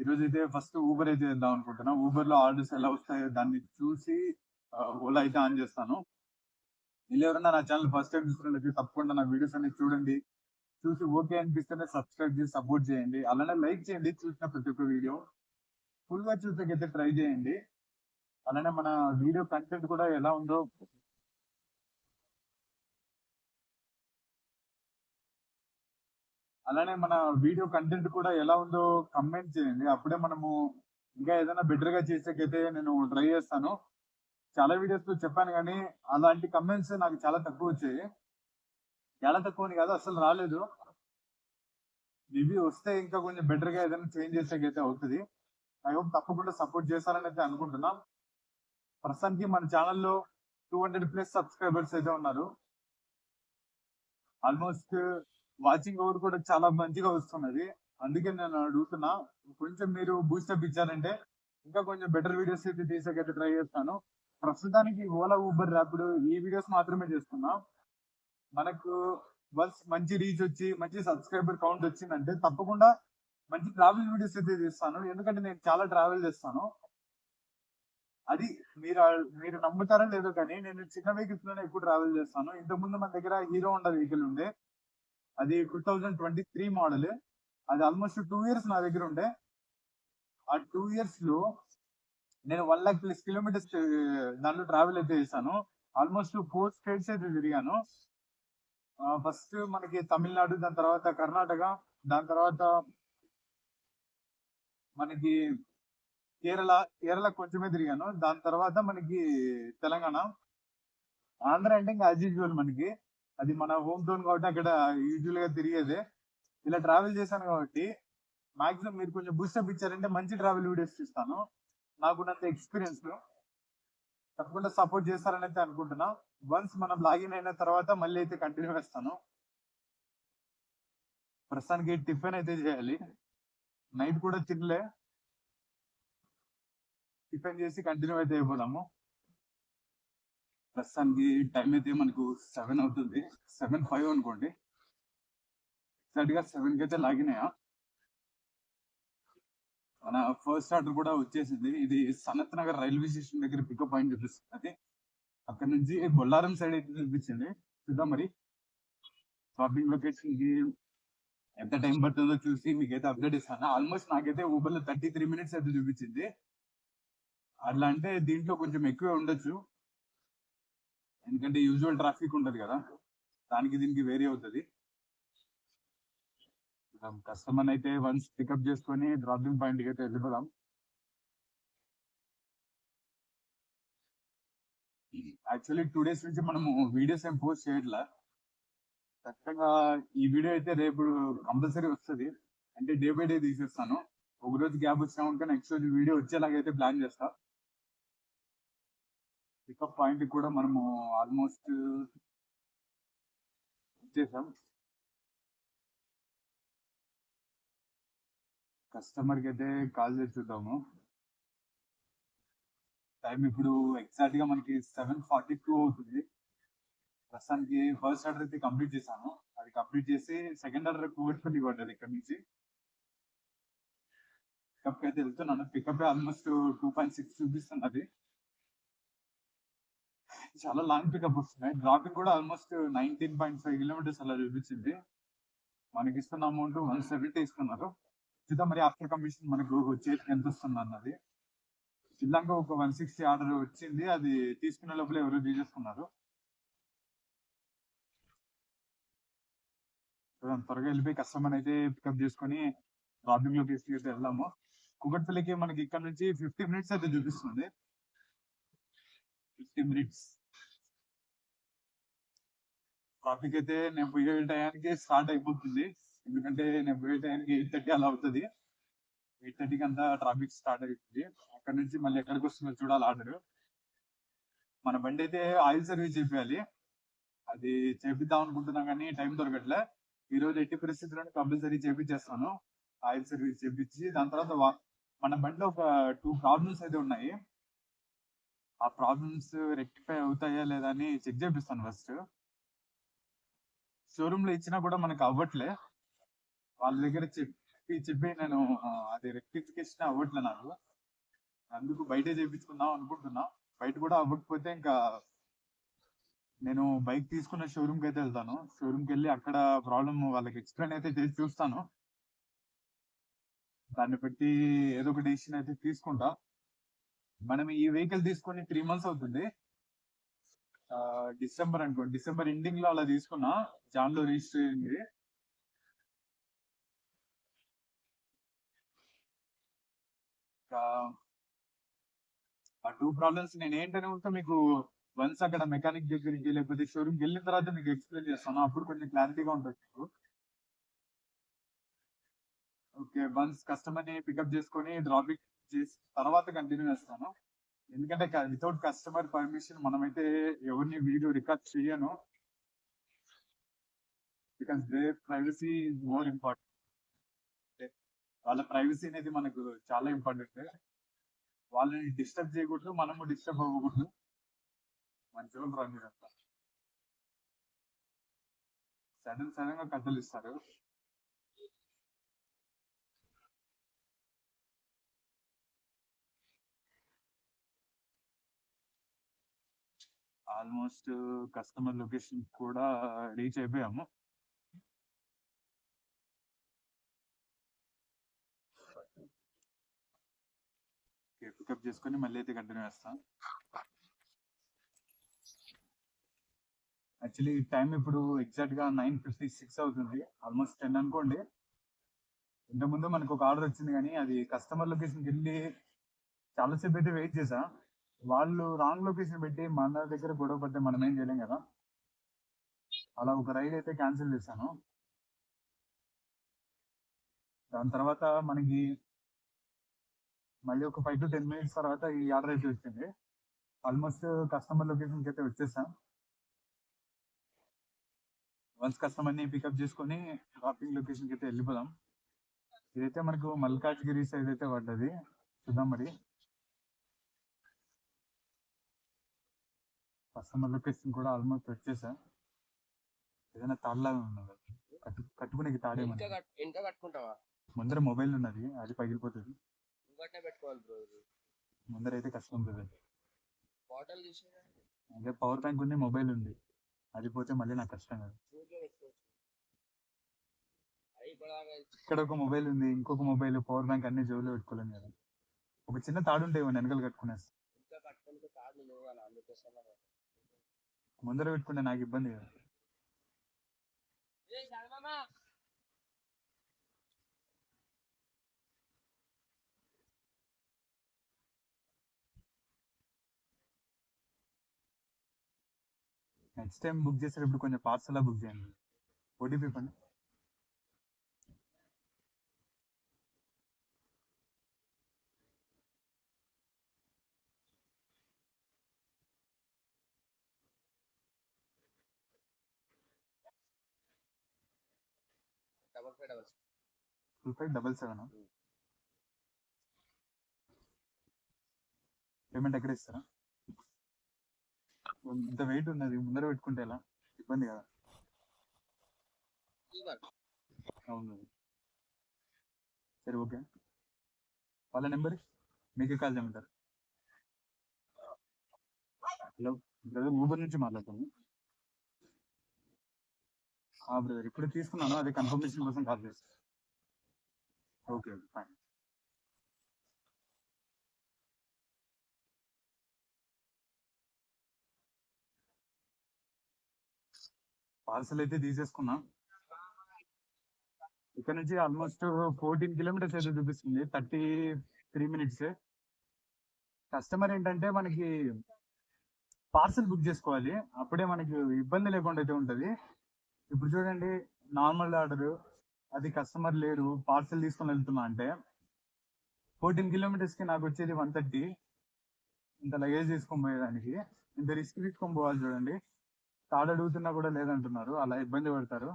ఈరోజు అయితే first Uber అయితే వెళ్దాం అనుకుంటున్నా. ఊబర్లో ఆర్డర్స్ ఎలా వస్తాయో దాన్ని చూసి ఓలా అయితే ఆన్ చేస్తాను. వీళ్ళు ఎవరన్నా నా ఛానల్ ఫస్ట్ టైం చూస్తున్నట్లయితే తప్పకుండా నా వీడియోస్ అన్ని చూడండి. చూసి ఓకే అనిపిస్తేనే సబ్స్క్రైబ్ చేసి సపోర్ట్ చేయండి. అలానే లైక్ చేయండి చూసిన ప్రతి ఒక్క వీడియో. ఫుల్గా చూసేకైతే ట్రై చేయండి. అలానే మన వీడియో కంటెంట్ కూడా ఎలా ఉందో అలానే మన వీడియో కంటెంట్ కూడా ఎలా ఉందో కమెంట్ చేయండి. అప్పుడే మనము ఇంకా ఏదైనా బెటర్గా చేసేకైతే నేను ట్రై చేస్తాను. చాలా వీడియోస్లో చెప్పాను కానీ అలాంటి కమెంట్స్ నాకు చాలా తక్కువ వచ్చాయి. చాలా తక్కువ అని కాదు అసలు రాలేదు. మేబీ వస్తే ఇంకా కొంచెం బెటర్గా ఏదైనా చేంజ్ చేసేకైతే అవుతుంది. ఐ హోప్ తప్పకుండా సపోర్ట్ చేస్తారని అయితే అనుకుంటున్నా. ప్రస్తుతానికి మన ఛానల్లో టూ హండ్రెడ్ ప్లస్ సబ్స్క్రైబర్స్ అయితే ఉన్నారు. ఆల్మోస్ట్ వాచింగ్ అవర్ కూడా చాలా మంచిగా వస్తున్నది. అందుకే నేను అడుగుతున్నా కొంచెం మీరు బూస్టప్ ఇచ్చారంటే ఇంకా కొంచెం బెటర్ వీడియోస్ అయితే తీసేకైతే ట్రై చేస్తాను. ప్రస్తుతానికి ఓలా ఊబర్ ర్యాపిడ్ ఈ వీడియోస్ మాత్రమే చేస్తున్నా. మనకు వన్స్ మంచి రీచ్ వచ్చి మంచి సబ్స్క్రైబర్ కౌంట్ వచ్చిందంటే తప్పకుండా మంచి ట్రావెల్ వీడియోస్ అయితే తీస్తాను. ఎందుకంటే నేను చాలా ట్రావెల్ చేస్తాను. అది మీరు మీరు నమ్ముతారో లేదో కానీ నేను చిన్న వెహికల్స్లోనే ఎక్కువ ట్రావెల్ చేస్తాను. ఇంతకుముందు మన దగ్గర హీరో హోండా వెహికల్ ఉండే. అది two thousand twenty three model అది ఆల్మోస్ట్ టూ ఇయర్స్ నా దగ్గర ఉండే. ఆ టూ ఇయర్స్లో నేను వన్ లాక్ ప్లస్ కిలోమీటర్స్ దాంట్లో ట్రావెల్ అయితే చేశాను. ఆల్మోస్ట్ ఫోర్ స్టేట్స్ అయితే తిరిగాను. ఫస్ట్ మనకి తమిళనాడు దాని తర్వాత కర్ణాటక దాని తర్వాత మనకి కేరళ కేరళ కొంచెమే తిరిగాను. దాని తర్వాత మనకి తెలంగాణ. ఆంధ్ర అంటే ఇంకా యాజ్ మనకి. అది మన హోమ్ టౌన్ కాబట్టి అక్కడ యూజువల్గా తిరిగేదే. ఇలా ట్రావెల్ చేశాను కాబట్టి మాక్సిమం మీరు కొంచెం బూస్టప్ ఇచ్చారంటే మంచి ట్రావెల్ వీడియోస్ చూస్తాను. నాకున్నంత ఎక్స్పీరియన్స్ తప్పకుండా సపోర్ట్ చేస్తారని అయితే అనుకుంటున్నా. వన్స్ మనం లాగిన్ అయిన తర్వాత మళ్ళీ అయితే కంటిన్యూ చేస్తాను ప్రస్తుతానికి టిఫిన్ అయితే చేయాలి. నైట్ కూడా తినలే. టిఫిన్ చేసి కంటిన్యూ అయితే అయిపోదాము. ప్రస్తుతానికి టైం అయితే మనకు సెవెన్ అవుతుంది. సెవెన్ ఫైవ్ అనుకోండి. ఎగ్జాక్ట్గా సెవెన్కి అయితే లాగినాయా మన ఫస్ట్ ఆర్డర్ కూడా వచ్చేసింది. ఇది సనత్ నగర్ రైల్వే స్టేషన్ దగ్గర పికప్ పాయింట్ చూపిస్తుంది. అక్కడ నుంచి బొల్లారం సైడ్ అయితే చూపించింది చూద్దాం మరి. షాపింగ్ లొకేషన్కి ఎంత టైం పడుతుందో చూసి మీకైతే అప్డేట్ ఇస్తాను. ఆల్మోస్ట్ నాకైతే ఊబర్లో థర్టీ త్రీ మినిట్స్ అయితే చూపించింది. అట్లా అంటే దీంట్లో కొంచెం ఎక్కువే ఉండొచ్చు. ఎందుకంటే యూజువల్ ట్రాఫిక్ ఉంటుంది కదా దానికి దీనికి వేరే అవుతుంది. కస్టమర్ అయితే వన్స్ పికప్ చేసుకొని డ్రాపింగ్ పాయింట్కి అయితే వెళ్ళిపోదాం. యాక్చువల్లీ టూ డేస్ నుంచి మనము వీడియోస్ ఏం పోస్ట్ చేయట్లా. ఖచ్చితంగా ఈ వీడియో అయితే రేపు కంపల్సరీ వస్తుంది. అంటే డే బై డే తీసేస్తాను. ఒక రోజు గ్యాప్ వచ్చినా ఉంటే నెక్స్ట్ రోజు వీడియో వచ్చేలాగైతే ప్లాన్ చేస్తాను పికప్ పాయింట్ కూడా మనము ఆల్మోస్ట్ వచ్చేసాం కస్టమర్కి అయితే కాల్ చేసి చూద్దాము. టైం ఇప్పుడు ఎగ్జాక్ట్గా మనకి సెవెన్ ఫార్టీ టూ అవుతుంది. ప్రస్తుతానికి ఫస్ట్ ఆర్డర్ అయితే కంప్లీట్ చేశాను. అది కంప్లీట్ చేసి సెకండ్ ఆర్డర్ కూవట్పల్లి కొట్టదు ఇక్కడ నుంచి. పికప్ అయితే వెళ్తున్నాను. Pickup almost two point six చూపిస్తున్నది. చాలా లాంగ్ పికప్ వస్తున్నాయి. డ్రాపింగ్ కూడా almost nineteen point five kilometres అలా చూపించింది. మనకి ఇస్తున్న అమౌంట్ వన్ సెవెంటీ ఇస్తున్నారు. చూద్దాం మరి ఆఫ్టర్ కమిషన్ మనకు చేతికి ఎంత వస్తుంది అన్నది. శ్రీలంక ఒక వన్ సిక్స్టీ ఆర్డర్ వచ్చింది. అది తీసుకునే లోపల ఎవరు తీసేసుకున్నారు. త్వరగా వెళ్ళిపోయి కస్టమర్ అయితే పికప్ చేసుకొని డ్రాపింగ్లో అయితే వెళ్దాము. కుకట్పల్లికి మనకి ఇక్కడ నుంచి ఫిఫ్టీ మినిట్స్ అయితే చూపిస్తుంది. ఫిఫ్టీ మినిట్స్ ట్రాఫిక్ అయితే నేను పోయే టయానికి స్టార్ట్ అయిపోతుంది. ఎందుకంటే నేను పోయే టయానికి ఎయిట్ థర్టీ అలా అవుతుంది. ఎయిట్ థర్టీకి అంతా ట్రాఫిక్ స్టార్ట్ అవుతుంది అక్కడ నుంచి మళ్ళీ ఎక్కడికి వస్తుందో చూడాలి ఆర్డర్. మన బండి అయితే ఆయిల్ సర్వీస్ చేయాలి అది చేపిద్దాం అనుకుంటున్నాం కానీ టైం దొరకట్లే. ఈ రోజు ఎట్టి పరిస్థితుల్లో కంపల్సరీ చేపించేస్తాను ఆయిల్ సర్వీస్ చేపించి దాని తర్వాత వా- మన బండిలో ఒక టూ ప్రాబ్లమ్స్ అయితే ఉన్నాయి. ఆ ప్రాబ్లమ్స్ రెక్టిఫై అవుతాయా లేదా అని చెక్ చేపిస్తాను ఫస్ట్ షోరూమ్లో ఇచ్చినా కూడా మనకు అవ్వట్లే. వాళ్ళ దగ్గర చెప్పి చెప్పి నేను అది రెక్టిఫికేషన్ అవ్వట్లే నాకు. అందుకు బయటే చేపించుకుందాం అనుకుంటున్నా. బయట కూడా అవ్వకపోతే ఇంకా నేను బైక్ తీసుకున్న షోరూమ్కి అయితే వెళ్తాను. షోరూమ్కి వెళ్ళి అక్కడ ప్రాబ్లమ్ వాళ్ళకి ఎక్స్ప్లెయిన్ అయితే చేసి చూస్తాను. దాన్ని బట్టి ఏదో ఒక డెసిషన్ అయితే తీసుకుంటా. మనం ఈ వెహికల్ తీసుకొని త్రీ మంత్స్ అవుతుంది. డిసెంబర్ అనుకో డిసెంబర్ ఎండింగ్లో అలా తీసుకున్నా జాన్లో రిజిస్టర్ అయింది ఆ టూ ప్రాబ్లమ్స్ నేను ఏంటనే ఉంటే మీకు వన్స్ అక్కడ మెకానిక్ దగ్గరికి లేకపోతే షోరూమ్కి వెళ్ళిన తర్వాత మీకు ఎక్స్ప్లెయిన్ చేస్తాను. అప్పుడు కొంచెం క్లారిటీగా ఉంటుంది మీకు. ఓకే వన్స్ కస్టమర్ని పికప్ చేసుకొని డ్రాపింగ్ చేసి తర్వాత కంటిన్యూ చేస్తాను. ఎందుకంటే వితౌట్ కస్టమర్ పర్మిషన్ మనమైతే ఎవరిని వీడియో రికార్డ్ చేయను because they privacy is more important. వాళ్ళ ప్రైవసీ అనేది మనకు చాలా ఇంపార్టెంట్. వాళ్ళని డిస్టర్బ్ చేయకూడదు మనము డిస్టర్బ్ అవ్వకూడదు. మంచిగా రా మీరంతా సడన్ సడన్గా కట్టలు ఇస్తారు. ఆల్మోస్ట్ కస్టమర్ లొకేషన్ కూడా రీచ్ అయిపోయాము. పికప్ చేసుకొని మళ్ళీ అయితే కంటిన్యూ చేస్తాం. యాక్చువల్లీ టైం ఇప్పుడు ఎగ్జాక్ట్గా నైన్ ఫిఫ్టీ సిక్స్ అవుతుంది. ఆల్మోస్ట్ టెన్ అనుకోండి. ఇంతకుముందు మనకు ఒక ఆర్డర్ వచ్చింది కానీ అది కస్టమర్ లొకేషన్కి వెళ్ళి చాలాసేపు అయితే వెయిట్ చేసా వాళ్ళు రాంగ్ లొకేషన్ పెట్టి మన దగ్గర గొడవ పడితే మనం ఏం చేయలేం కదా? అలా ఒక రైడ్ అయితే క్యాన్సిల్ చేశాను. దాని తర్వాత మనకి మళ్ళీ ఒక ఫైవ్ టు టెన్ మినిట్స్ తర్వాత ఈ ఆర్డర్ అయితే వచ్చింది. ఆల్మోస్ట్ కస్టమర్ లొకేషన్కి అయితే వచ్చేసాం. వన్స్ కస్టమర్ని పికప్ చేసుకొని డ్రాపింగ్ లొకేషన్కి అయితే వెళ్ళిపోదాం. ఇదైతే మనకు మల్కాజ్గిరి సైడ్ అయితే పడ్డది. చూద్దాం మరి. కస్టమర్ లొకేషన్ కూడా ఆల్మోస్ట్ వచ్చేసా. ఏదైనా తాళ్ళలాగా ఉన్నది కట్టు కట్టుకునే తాడే ఇంకా కట్టుకుంటావా? ముందర మొబైల్ ఉన్నది అది పగిలిపోతుంది. ఇంకటే పెట్టుకోవాలి బ్రో ఇది. ముందర అయితే కష్టం బ్రదర్. బాటిల్ అదే పవర్ బ్యాంక్ ఉంది మొబైల్ ఉంది. అది పోతే మళ్ళీ నాకు కష్టం కదా. ఇక్కడ ఒక మొబైల్ ఉంది ఇంకొక మొబైల్ పవర్ బ్యాంక్ అన్ని జోబులో పెట్టుకోలేము కదా. ఒక చిన్న తాడు ఉంటే వెనకాల కట్టుకునేసి ఇంకా కట్టుకుంటే తాడు లేవు కదా అందుకోసం ముందర పెట్టుకుంటే నాకు ఇబ్బంది కదా. నెక్స్ట్ టైం బుక్ చేసేటప్పుడు కొంచెం పార్సల్ బుక్ చేయండి. ఓటీపీ పండి two five double seven? Payment ఎక్కడ ఇస్తారా? ఇంత వెయిట్ ఉన్నది ముందర పెట్టుకుంటే ఎలా? ఇబ్బంది కదా. అవును. సరే ఓకే. వాళ్ళ నెంబర్? మీకే కాల్ చేయమంటారు? హలో బ్రదర్ ఊబర్ నుంచి మాట్లాడుతాను బ్రదర్ ఇప్పుడు తీసుకున్నాను. అది కన్ఫర్మేషన్ కోసం కాల్ చేస్తాను ఓకే ఓకే. ఫైన్ పార్సల్ అయితే తీసేసుకున్నా. ఇక్కడ నుంచి ఆల్మోస్ట్ ఫోర్టీన్ కిలోమీటర్స్ అయితే చూపిస్తుంది. థర్టీ త్రీ మినిట్స్ కస్టమర్ ఏంటంటే మనకి పార్సల్ బుక్ చేసుకోవాలి. అప్పుడే మనకి ఇబ్బంది లేకుండా అయితే ఉంటుంది. ఇప్పుడు చూడండి నార్మల్ ఆర్డర్ అది కస్టమర్ లేరు పార్సల్ తీసుకొని వెళ్తున్నా అంటే ఫోర్టీన్ కిలోమీటర్స్కి నాకు వచ్చేది వన్ థర్టీ ఇంత లగేజ్ తీసుకొని పోయేదానికి. ఇంత రిస్క్ తీసుకొని పోవాలి చూడండి. తాడు అడుగుతున్నా కూడా లేదంటున్నారు. అలా ఇబ్బంది పడతారు.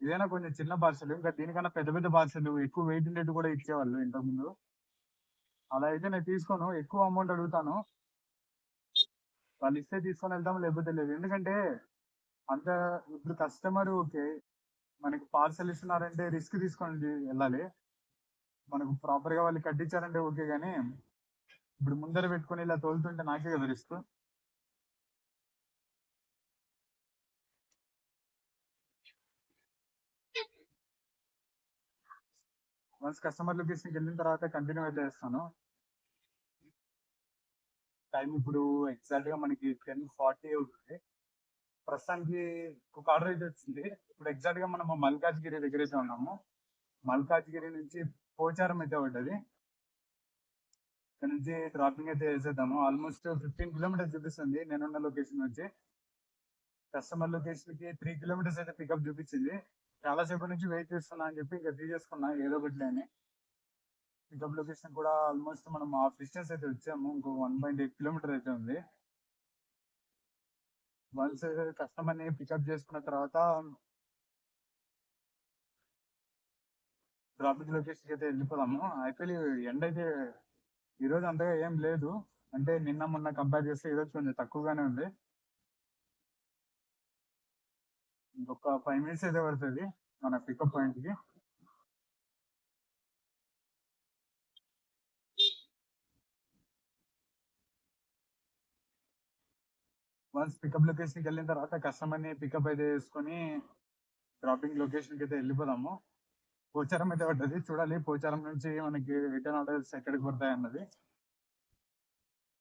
ఇదైనా కొంచెం చిన్న పార్సల్ ఇంకా దీనికన్నా పెద్ద పెద్ద పార్సల్ ఎక్కువ వెయిట్ ఉండేది కూడా ఇచ్చేవాళ్ళు ఇంతకుముందు. అలా అయితే నేను తీసుకోను. ఎక్కువ అమౌంట్ అడుగుతాను. వాళ్ళు ఇస్తే తీసుకొని వెళ్తాం లేకపోతే లేదు. ఎందుకంటే అంత ఇప్పుడు కస్టమర్ ఓకే మనకి పార్సల్ ఇస్తున్నారంటే రిస్క్ తీసుకొని వెళ్ళాలి. మనకు ప్రాపర్గా వాళ్ళు కట్టించారంటే ఓకే కానీ ఇప్పుడు ముందర పెట్టుకొని ఇలా తోలుతుంటే నాకే కదా రిస్క్. వన్స్ కస్టమర్ లొకేషన్కి వెళ్ళిన తర్వాత కంటిన్యూ అయితే చేస్తాను. టైం ఇప్పుడు ఎగ్జాక్ట్గా మనకి టెన్ ఫార్టీ అవుతుంది. ప్రస్తుతానికి ఒక ఆర్డర్ అయితే వచ్చింది. ఇప్పుడు ఎగ్జాక్ట్గా మనం మల్కాజ్గిరి దగ్గర అయితే ఉన్నాము. మల్కాజ్గిరి నుంచి పోచారం అయితే పడ్డది. ఇక్కడ నుంచి డ్రాపింగ్ అయితే వేసేద్దాము ఆల్మోస్ట్ ఫిఫ్టీన్ కిలోమీటర్స్ చూపిస్తుంది. నేనున్న లొకేషన్ నుంచి కస్టమర్ లొకేషన్కి త్రీ కిలోమీటర్స్ అయితే పికప్ చూపించింది. చాలా సేపటి నుంచి వెయిట్ చేస్తున్నా అని చెప్పి ఇంకా చేసుకున్నా ఏదో ఒకటి అని పికప్ లొకేషన్ కూడా ఆల్మోస్ట్ మనం హాఫ్ డిస్టెన్స్ అయితే వచ్చాము. ఇంకో వన్ పాయింట్ ఎయిట్ కిలోమీటర్ అయితే ఉంది. వన్స్ కస్టమర్ని పికప్ చేసుకున్న తర్వాత డ్రాపింగ్ లొకేషన్ అయితే వెళ్ళిపోదాము. యాక్చువల్లీ ఎండ్ అయితే ఈ రోజు అంతగా ఏం లేదు. అంటే నిన్న మొన్న కంపేర్ చేస్తే ఈరోజు కొంచెం తక్కువగానే ఉంది. ఇంకొక ఫైవ్ మినిట్స్ అయితే పడుతుంది మన పికప్ పాయింట్కి వన్స్ పికప్ లొకేషన్కి వెళ్ళిన తర్వాత కస్టమర్ని పికప్ అయితే చేసుకొని డ్రాపింగ్ లొకేషన్కి అయితే వెళ్ళిపోదాము. పోచారం అయితే పడ్డది. చూడాలి. పోచారం నుంచి మనకి రిటర్న్ ఆర్డర్స్ ఎక్కడికి పడతాయి అన్నది